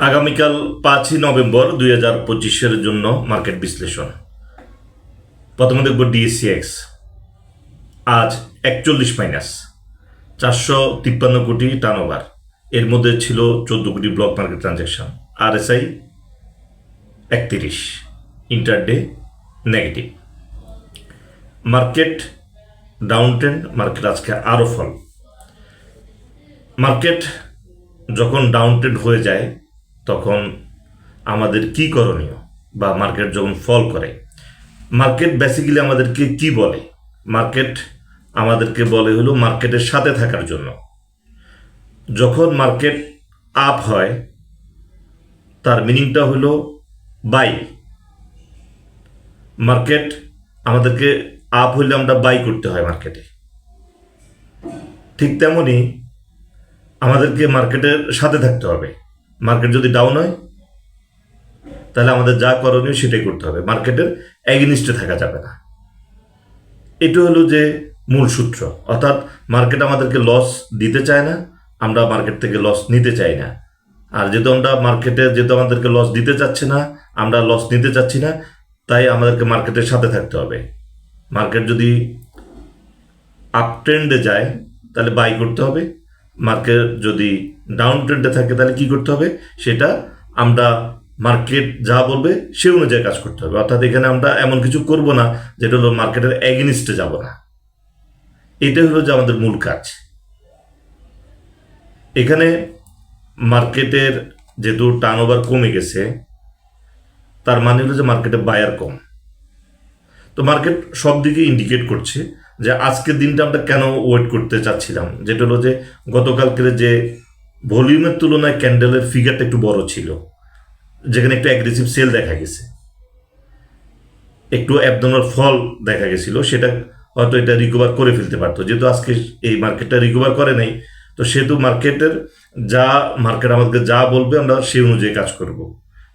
আগামীকাল পাঁচই নভেম্বর দুই হাজার পঁচিশের জন্য মার্কেট বিশ্লেষণ। প্রথমে দেখব ডিএসিএক্স আজ একচল্লিশ মাইনাস, চারশো তিপ্পান্ন কোটি টার্নওভার এর মধ্যে ছিল চোদ্দ কোটি ব্লক মার্কেট ট্রানজ্যাকশন আরএসআই একত্রিশ intraday negative market down trend market আজকে আরও ফল মার্কেট যখন ডাউন ট্রেন্ড হয়ে যায় তখন আমাদের কি করণীয়? বা মার্কেট যখন ফল করে মার্কেট বেসিক্যালি আমাদেরকে কি বলে? মার্কেট আমাদেরকে বলে হলো মার্কেটের সাথে থাকার জন্য। যখন মার্কেট আপ হয়, তার মিনিংটা হলো বাই মার্কেট আমাদেরকে আপ হইলে আমরা বাই করতে হয় মার্কেটে ঠিক তেমনই আমাদেরকে মার্কেটের সাথে থাকতে হবে। মার্কেট যদি ডাউন হয়, তাহলে আমাদের যা করণীয় সেটাই করতে হবে। মার্কেটের এগেনিস্টে থাকা যাবে না। এটা হলো যে মূল সূত্র। অর্থাৎ মার্কেট আমাদেরকে লস দিতে চায় না, আমরা মার্কেট থেকে লস নিতে চাই না। আর যেহেতু আমরা মার্কেটে, যেহেতু আমাদেরকে লস দিতে চাচ্ছে না, আমরা লস নিতে চাচ্ছি না, তাই আমাদেরকে মার্কেটের সাথে থাকতে হবে। মার্কেট যদি আপ ট্রেন্ডে যায়, তাহলে বাই করতে হবে। মার্কেট যদি ডাউন ট্রেন্ডে থাকে, তাহলে কি করতে হবে? সেটা আমরা মার্কেট যা বলবে, সে অনুযায়ী কাজ করতে হবে। অর্থাৎ এখানে আমরা এমন কিছু করব না, যেটা হলো মার্কেটের এগেনিস্টে যাব না। এটাই হলো যে আমাদের মূল কাজ। এখানে মার্কেটের যেহেতু টার্ন ওভার কমে গেছে, তার মানে হলো যে মার্কেটে বায়ার কম। তো মার্কেট সব দিকে ইন্ডিকেট করছে যে আজকের দিনটা আমরা কেন ওয়েট করতে চাচ্ছিলাম? যেটা হলো যে গতকালকের যে ভলিউমের তুলনায় ক্যান্ডেলের ফিগারটা একটু বড় ছিল। যেখানে একটু অ্যাগ্রেসিভ সেল দেখা গেছে। একটু অ্যাবনর্মাল ফল দেখা গেছিল, সেটা হয়তো এটা রিকভার করে ফেলতে পারতো। যেহেতু আজকে এই মার্কেটটা রিকভার করে নাই, তো সেহেতু মার্কেটের যা মার্কেট আমাদেরকে যা বলবে আমরা সেই অনুযায়ী কাজ করব।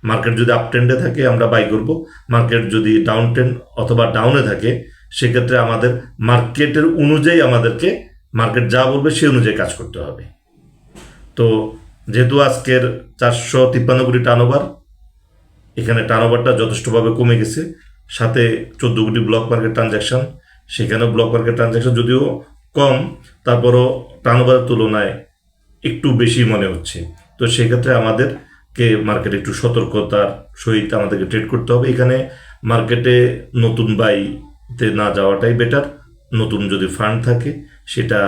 মার্কেট যদি আপ ট্রেন্ডে থাকে, আমরা বাই করব। মার্কেট যদি ডাউন ট্রেন্ড অথবা ডাউনে থাকে, সেক্ষেত্রে আমাদের মার্কেটের অনুযায়ী আমাদেরকে মার্কেট যা বলবে সেই অনুযায়ী কাজ করতে হবে। তো যেহেতু আজকের চারশো তিপ্পান্ন কোটি টার্নওভার এখানে টার্নওভারটা যথেষ্টভাবে কমে গেছে। সাথে চোদ্দ কোটি ব্লক মার্কেট ট্রানজ্যাকশন সেখানেও ব্লক মার্কেট ট্রানজ্যাকশন যদিও কম, তারপরও টার্নওভারের তুলনায় একটু বেশি মনে হচ্ছে। তো সেক্ষেত্রে আমাদেরকে মার্কেটে একটু সতর্কতার সহিত আমাদেরকে ট্রেড করতে হবে। এখানে মার্কেটে নতুন বাইতে না যাওয়াটাই বেটার নতুন যদি ফান্ড থাকে, সেটা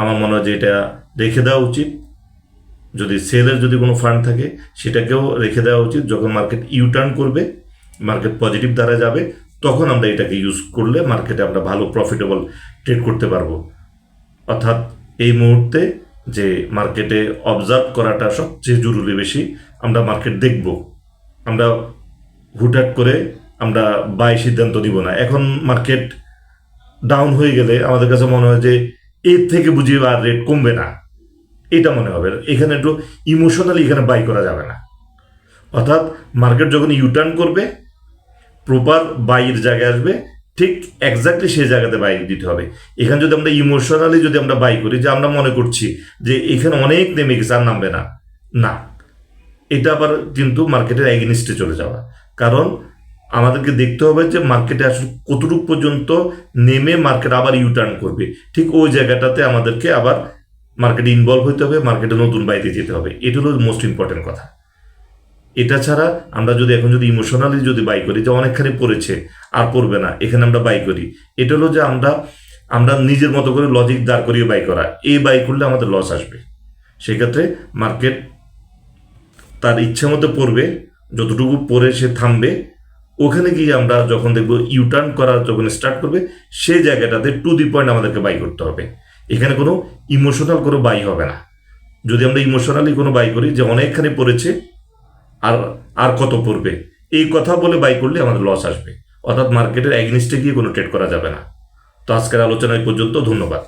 আমার মনে হয় যে এটা রেখে দেওয়া উচিত। যদি সেলের যদি কোনো ফান্ড থাকে, সেটাকেও রেখে দেওয়া উচিত। যখন মার্কেট ইউটার্ন করবে মার্কেট পজিটিভ দ্বারা যাবে, তখন আমরা এটাকে ইউজ করলে মার্কেটে আমরা ভালো প্রফিটেবল ট্রেড করতে পারব। অর্থাৎ এই মুহূর্তে যে মার্কেটে অবজার্ভ করাটা সবচেয়ে জরুরি বেশি, আমরা মার্কেট দেখব। আমরা হুটহাট করে আমরা বাই সিদ্ধান্ত নিব না। এখন মার্কেট ডাউন হয়ে গেলে আমাদের কাছে মনে হয় যে, এর থেকে বুঝিয়ে আর রেট কমবে না। এটা মনে হবে। এখানে একটু ইমোশনালি এখানে বাই করা যাবে না। অর্থাৎ মার্কেট যখন ইউটার্ন করবে প্রপার বাইয়ের জায়গায় আসবে, ঠিক এক্স্যাক্টলি সেই জায়গাতে বাই দিতে হবে। এখানে যদি আমরা ইমোশনালি যদি আমরা বাই করি, যে আমরা মনে করছি যে এখানে অনেক নেমে গেছে আর নামবে না না। এটা আবার কিন্তু মার্কেটের এগেনিস্টে চলে যাওয়া। কারণ আমাদেরকে দেখতে হবে যে মার্কেটে আসলে কতটুকু পর্যন্ত নেমে মার্কেট আবার ইউটার্ন করবে। ঠিক ওই জায়গাটাতে আমাদেরকে আবার মার্কেটে ইনভলভ হতে হবে মার্কেটে নতুন বাইতে যেতে হবে। এটা হলো মোস্ট ইম্পর্টেন্ট কথা। এটা ছাড়া আমরা যদি এখন যদি ইমোশনালি যদি বাই করি, যে অনেকখানি পড়েছে, আর পড়বে না, এখানে আমরা বাই করি। এটা হলো যে আমরা আমরা নিজের মতো করে লজিক দাঁড় করিয়ে বাই করা। এই বাই করলে আমাদের লস আসবে। সেক্ষেত্রে মার্কেট তার ইচ্ছা মতো পড়বে, যতটুকু পড়ে সে থামবে। ওখানে গিয়ে আমরা যখন দেখব ইউটার্ন করা যখন স্টার্ট করবে সেই জায়গাটাতে টু দি পয়েন্ট আমাদেরকে বাই করতে হবে। এখানে কোনো ইমোশনাল কোনো বাই হবে না। যদি আমরা ইমোশনালি কোনো বাই করি যে অনেকখানি পড়েছে আর আর কত পড়বে, এই কথা বলে বাই করলে আমাদের লস আসবে। অর্থাৎ মার্কেটের অ্যাগনিস্টে গিয়ে কোনো ট্রেড করা যাবে না। তো আজকের আলোচনা পর্যন্ত, ধন্যবাদ।